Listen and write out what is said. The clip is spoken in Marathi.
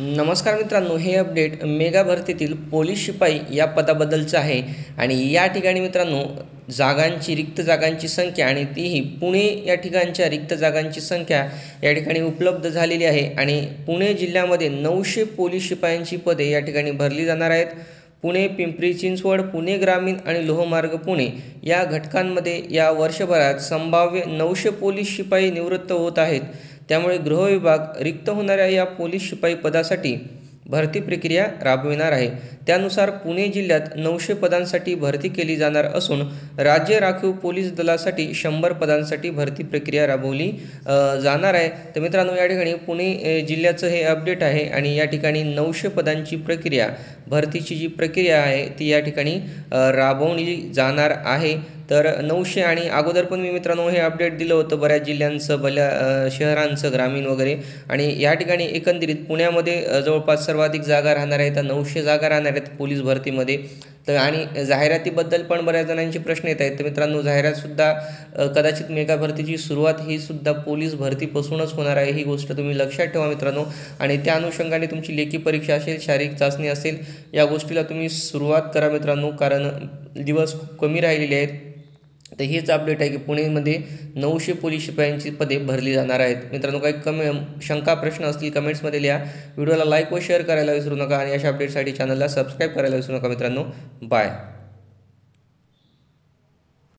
नमस्कार मित्रांनो हे अपडेट मेगा भरतीतील पोलीस शिपाई या पदाबद्दलचं आहे. आणि या ठिकाणी मित्रांनो जागांची रिक्त जागांची संख्या आणि तीही पुणे या ठिकाणच्या रिक्त जागांची संख्या या ठिकाणी उपलब्ध झालेली आहे. आणि पुणे जिल्ह्यामध्ये नऊशे पोलीस शिपायांची पदे या ठिकाणी भरली जाणार आहेत. पुणे पिंपरी चिंचवड पुणे ग्रामीण आणि लोहमार्ग पुणे या घटकांमध्ये या वर्षभरात संभाव्य नऊशे पोलीस शिपाई निवृत्त होत आहेत. त्यामुळे गृहविभाग रिक्त होणाऱ्या या पोलीस शिपाई पदासाठी भरती प्रक्रिया राबविणार आहे. त्यानुसार पुणे जिल्ह्यात नऊशे पदांसाठी भरती केली जाणार असून राज्य राखीव पोलीस दलासाठी शंभर पदांसाठी भरती प्रक्रिया राबवली जाणार आहे. तर मित्रांनो या ठिकाणी पुणे जिल्ह्याचं हे अपडेट आहे आणि या ठिकाणी नऊशे पदांची प्रक्रिया भरतीची जी प्रक्रिया आहे ती या ठिकाणी राबवली जाणार आहे. तर नऊशे आणि अगोदर पण मी मित्रांनो हे अपडेट दिलं होतं बऱ्याच जिल्ह्यांचं भल्या शहरांचं ग्रामीण वगैरे. आणि या ठिकाणी एकंदरीत पुण्यामध्ये जवळपास सर्वाधिक जागा राहणार आहे. तर नऊशे जागा राहणार आहेत. पोलीस भरतीमध्ये. तर आणि जाहिरातीबद्दल पण बऱ्याच जणांचे प्रश्न येत आहेत. तर मित्रांनो जाहिरातसुद्धा कदाचित मेगा भरतीची सुरुवात ही सुद्धा पोलीस भरतीपासूनच होणार आहे. ही गोष्ट तुम्ही लक्षात ठेवा मित्रांनो. आणि त्या अनुषंगाने तुमची लेखी परीक्षा असेल शारीरिक चाचणी असेल या गोष्टीला तुम्ही सुरुवात करा मित्रांनो. कारण दिवस कमी राहिलेले आहेत. तर हेच अपडेट आहे की पुणेमध्ये नऊशे पोलीस शिपायांची पदे भरली जाणार आहेत. मित्रांनो काही कमी शंका प्रश्न असतील कमेंट्समध्ये लिहा. व्हिडिओला लाईक व शेअर करायला विसरू नका आणि अशा अपडेटसाठी चॅनलला सबस्क्राईब करायला विसरू नका मित्रांनो. बाय